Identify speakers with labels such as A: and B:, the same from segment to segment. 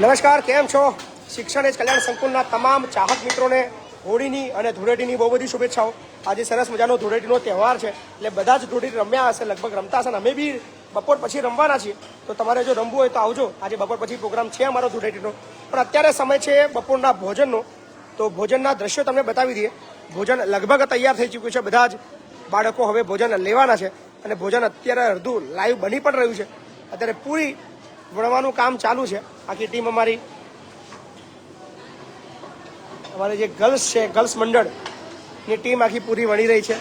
A: નમસ્કાર, કેમ છો? શિક્ષણ એજ કલ્યાણ સંકુલના તમામ ચાહક મિત્રોને હોળીની અને ધૂળેટીની બહુ બધી શુભેચ્છાઓ. આજે સરસ મજાનો ધૂળેટીનો તહેવાર છે, એટલે બધા જ ધૂળેટી રમ્યા હશે, લગભગ રમતા હશે અમે બી બપોર પછી રમવાના છીએ. તો તમારે જો રમવું હોય તો આવજો. આજે બપોર પછી પ્રોગ્રામ છે અમારો ધૂળેટીનો. પણ અત્યારે સમય છે બપોરના ભોજનનો. તો ભોજનના દ્રશ્યો તમને બતાવી દઈએ. ભોજન લગભગ તૈયાર થઈ ચૂક્યું છે, બધા જ બાળકો હવે ભોજન લેવાના છે. અને ભોજન અત્યારે અડધું લાઈવ બની પણ રહ્યું છે. અત્યારે પૂરી વણવાનું કામ ચાલુ છે. આખી ટીમ અમારી. અમારી જે ગર્લ્સ છે, ગર્લ્સ મંડળની ટીમ આખી પૂરી વણી રહી છે.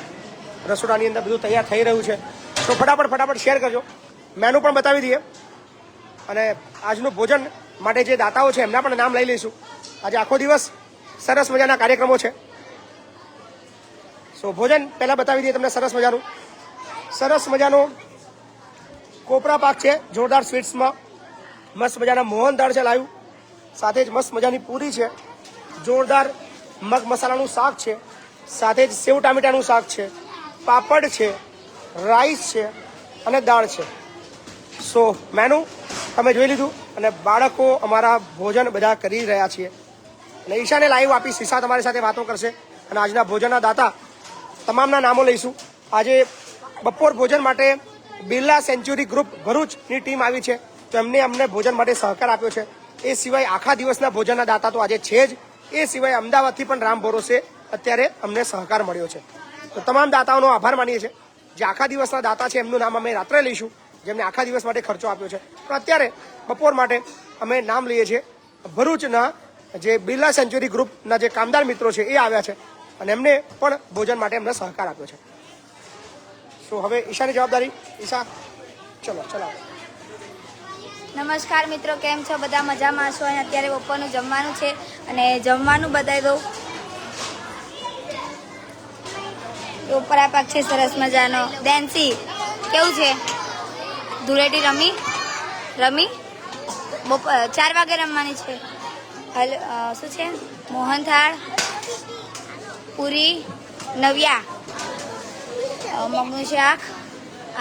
A: રસોડાની અંદર બધું તૈયાર થઈ રહ્યું છે. તો ફટાફટ ફટાફટ શેર કરજો. મેનુ પણ બતાવી દઈએ. અને આજનું ભોજન માટે જે દાતાઓ છે, એમના પણ નામ લઈ લઈશું. આજે આખો દિવસ સરસ મજાના કાર્યક્રમો છે. સો ભોજન પહેલાં બતાવી દઈએ તમને સરસ મજાનું. સરસ મજાનું કોપરા પાક છે, જોરદાર સ્વીટ્સમાં. મસ્ત મજાના મોહન દાળ છે લાવ્યું. સાથે જ મસ્ત મજાની પૂરી છે. જોરદાર મગ મસાલાનું શાક છે. સાથે જ સેવ ટામેટાનું શાક છે. પાપડ છે. રાઈસ છે. અને દાળ છે. સો મેનુ તમે જોઈ લીધું અને બાળકો અમારા ભોજન બધા કરી રહ્યા છીએ. અને ઈશાને લાઈવ આપીશ ઈશા તમારી સાથે વાતો કરશે. અને આજના ભોજનના દાતા તમામના નામો લઈશું. આજે બપોર ભોજન માટે બિરલા સેન્ચ્યુરી ગ્રુપ ભરૂચની ટીમ આવી છે. તો એમને અમને ભોજન માટે સહકાર આપ્યો છે. એ સિવાય આખા દિવસના ભોજનના દાતા તો આજે છે જ. એ સિવાય અમદાવાદથી પણ રામ ભરોસે અત્યારે અમને સહકાર મળ્યો છે. તો તમામ દાતાઓનો આભાર માનીએ છીએ. જે આખા દિવસના દાતા છે એમનું નામ અમે રાત્રે લઈશું, જેમને આખા દિવસ માટે ખર્ચો આપ્યો છે. પણ અત્યારે બપોર માટે અમે નામ લઈએ છીએ ભરૂચના જે બિરલા સેન્ચુરી ગ્રુપના જે કામદાર મિત્રો છે એ આવ્યા છે અને એમને પણ ભોજન માટે એમને સહકાર આપ્યો છે. સો હવે ઈશાની જવાબદારી. ઈશા, ચલો, ચલાવો.
B: નમસ્કાર મિત્રો, કેમ છો? બધા મજામાં છો અને અત્યારે બપોરનું જમવાનું છે અને જમવાનું બતાવી દઉં. ઉપરા પાક છે સરસ મજાનો. ડેન્સી કેવું છે? ધૂળેટી રમી? રમી? ચાર વાગે રમવાની છે. હલ શું છે? મોહનથાળ, પૂરી, નવિયા મગનું શાક.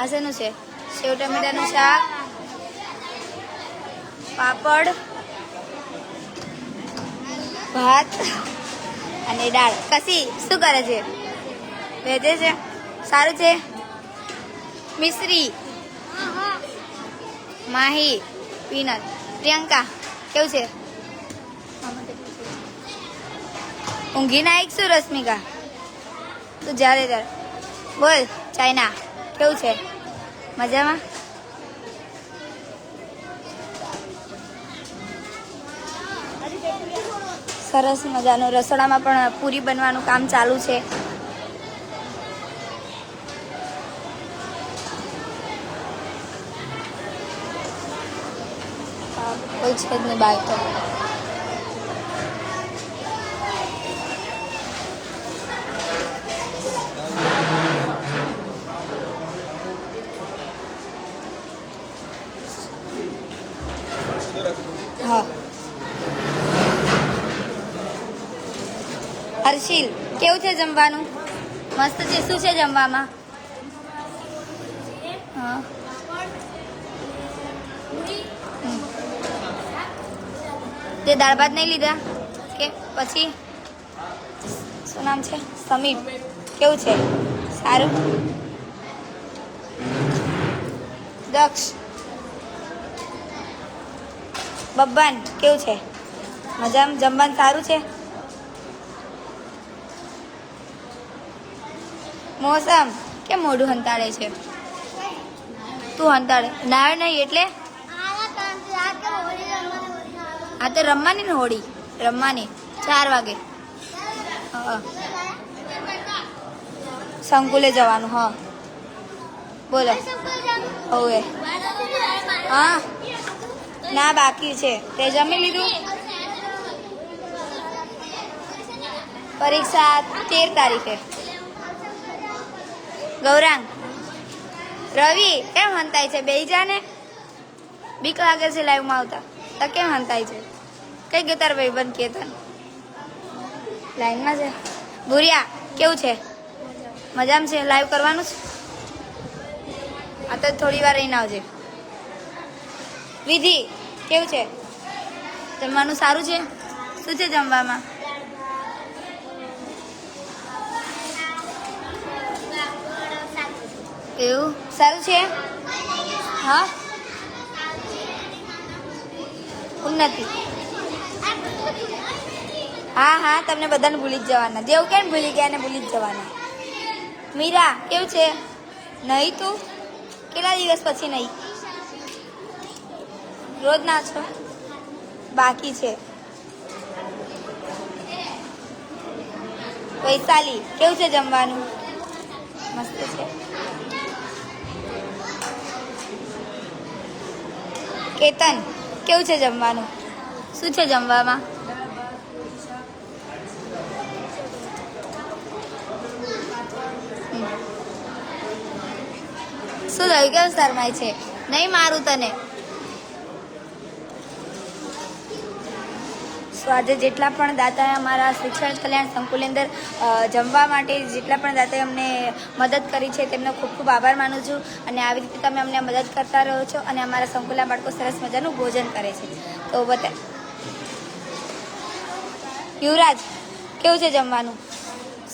B: આશેનું છે? સેવ ટમેટાનું શાક. પાપડ, ભાત અને દાળ. કસી, શું કરે છે? ભેજે છે? સારું છે? મિશ્રી, માહી પીનત પ્રિયંકા, કેવું છે? ઊંઘી ના એક શું, રશ્મિકા? તું જ્યારે ત્યારે બોલ, ચાઇના, કેવું છે? મજામાં? સરસ મજાનું રસોડામાં પણ પૂરી બનવાનું કામ ચાલુ છે. કોઈ છે જ નહીં બાય તો હર્ષિલ કેવું છે જમવાનું? મસ્ત છે. શું છે જમવામાં? હા. તે દાળ ભાત નહીં લીધા? કે પછી? શું નામ છે? સમીપ કેવું છે? સારું? દક્ષ. બબ્બાન, કેવું છે? મજામાં? જમવાનું સારું છે? મોસમ કેમ મોઢું હંતાડે છે? તું હંતાડે. ના નહીં એટલે? આ તો રમવાની ને હોળી. રમવાની. ચાર વાગે. સંકુલે જવાનું, હા. બોલો. હવે. હા. ના, બાકી છે. તે જમી લીધું? પરીક્ષા તેર તારીખે. ગૌરાંગ. રવિ, કેમ હંતાય છે? બે જાને બીક લાગે છે લાઈવમાં આવતા. તો કેમ હંતાય છે? કઈ ગયો તાર ભાઈ બંધ કે તને? લાઈનમાં છે. ભૂરિયા, કેવું છે? મજામાં છે? લાઈવ કરવાનું છે? આ તો થોડી વાર રહીને આવજે. વિધિ, કેવું છે? જમવાનું સારું છે? શું છે જમવામાં? એવું? સારું છે હા? ઉન્નતિ હા હા, તમને બધાને ભૂલી જ જવાના. જેવું કેમ ભૂલી ગયા ને ભૂલી જ જવાના? મીરા, કેવું છે? નહીં તું? કેટલા દિવસ પછી નહીં? રોજ ના છો? બાકી છે. વૈશાલી, કેવું છે જમવાનું? મસ્ત છે. કેતન, કેવું છે જમવાનું? શું છે જમવામાં? શું થયું? કેવું શરમાય છે? નહીં મારું તને. સો આજે જેટલા પણ દાતાએ અમારા શિક્ષણ કલ્યાણ સંકુલની અંદર જમવા માટે જેટલા પણ દાતાએ અમને મદદ કરી છે, તેમનો ખૂબ ખૂબ આભાર માનું છું. અને આવી રીતે તમે અમને મદદ કરતા રહો છો અને અમારા સંકુલના બાળકો સરસ મજાનું ભોજન કરે છે. તો બતા યુવરાજ, કેવું છે જમવાનું?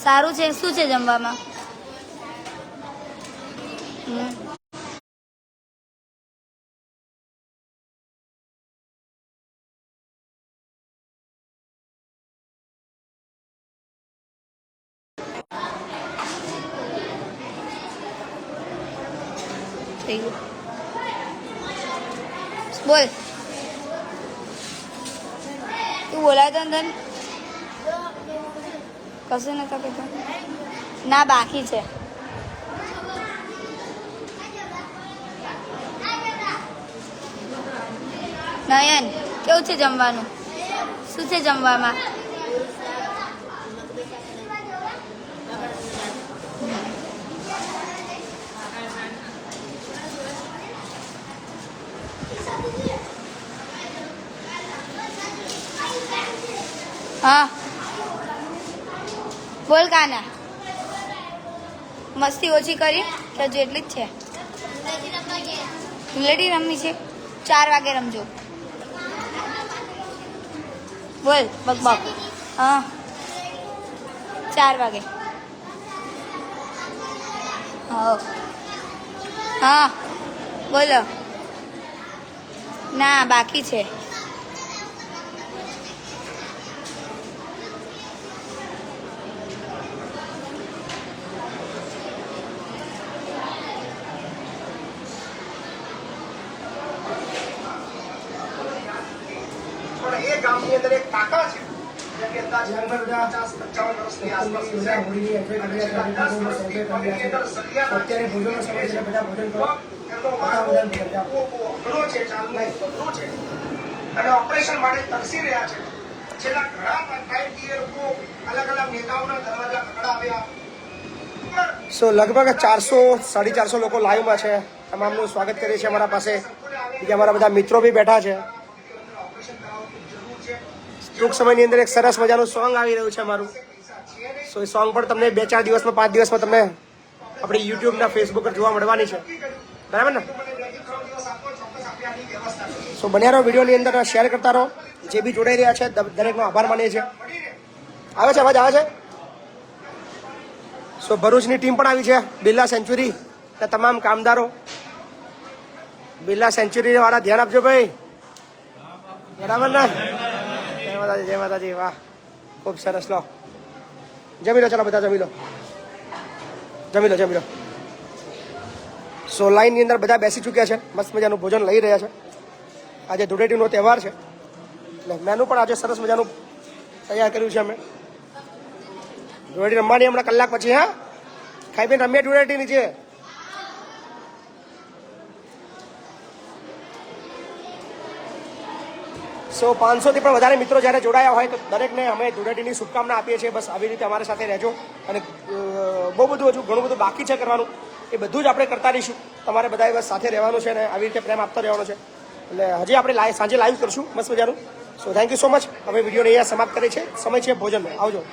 B: સારું છે? શું છે જમવામાં? હમ. થઈ ગયું. બોલ. તું બોલાય તો તને. કશું નતો કહેતો ના, બાકી છે. નયન, કેવું છે જમવાનું? શું છે જમવામાં? હા. બોલ કાના. મસ્તી ઓછી કરી કે એટલી જ છે. ધૂળેટી રમવી છે. ચાર વાગે રમજો. બોલ, બગ બક હા. ચાર વાગે. હા. હા. બોલો. ના, બાકી છે.
A: એ ગામની અંદર એક કાકા છે. છે. અને ઓપરેશન માટે તરસી રહ્યા છે. છેલ્લા ઘણા ટાઈમથી એ લોકો અલગ અલગ નેતાઓના દરવાજા ખખડાવ્યા. સો લગભગ ચારસો સાડી ચારસો લોકો લાઈવમાં છે. તમામનું સ્વાગત કરીએ છીએ અમારા પાસે. બીજા અમારા બધા મિત્રો બી બેઠા છે. ટૂંક સમયની અંદર એક સરસ મજાનું સોંગ આવી રહ્યું છે અમારું. સો એ સોંગ પણ તમને બે ચાર દિવસમાં, પાંચ દિવસમાં તમને આપણી યુટ્યુબના ફેસબુક પર જોવા મળવાની છે. બરાબર ને? સો બન્યા રહો, વિડીયોની અંદર શેર કરતા રહો. જે બી જોડાઈ રહ્યા છે દરેકનો આભાર માનીએ છીએ. આવે છે, અવાજ, આવે છે? સો ભરૂચની ટીમ પણ આવી છે, બિરલા સેન્ચુરી તમામ કામદારો. બિરલા સેન્ચુરી વાળા ધ્યાન આપજો ભાઈ. બરાબર ને? માતાજી, જય માતાજી, વાહ, ખૂબ સરસ, લો. જમી લો, ચાલો બધા જમી લો. જમી લો જમી લો. સો લાઈનની અંદર બધા બેસી ચૂક્યા છે, મસ્ત મજાનું ભોજન લઈ રહ્યા છે. આજે ધૂળેટીનો તહેવાર છે. એટલે મેનુ પણ આજે સરસ મજાનું તૈયાર કર્યું છે અમે. ધૂળેટી રમવાની હમણાં કલાક પછી, હા? ખાઈ પીને રમીએ ધૂળેટીની નીચે સો પાંચસોથી પણ વધારે મિત્રો જ્યારે જોડાયા હોય તો દરેકને અમે ધૂળેટીની શુભકામના આપીએ છીએ. બસ આવી રીતે અમારી સાથે રહેજો અને બહુ બધું હજુ ઘણું બધું બાકી છે કરવાનું. એ બધું જ આપણે કરતા રહીશું. તમારે બધાએ બસ સાથે રહેવાનું છે અને આવી રીતે પ્રેમ આપતા રહેવાનો છે. એટલે હજી આપણે લાઈવ સાંજે લાઈવ કરશું. મસ્ત મજાનું. So thank you so much હવે વિડીયોને અહીંયા સમાપ્ત કરીએ છીએ. સમય છે ભોજનનો. આવજો.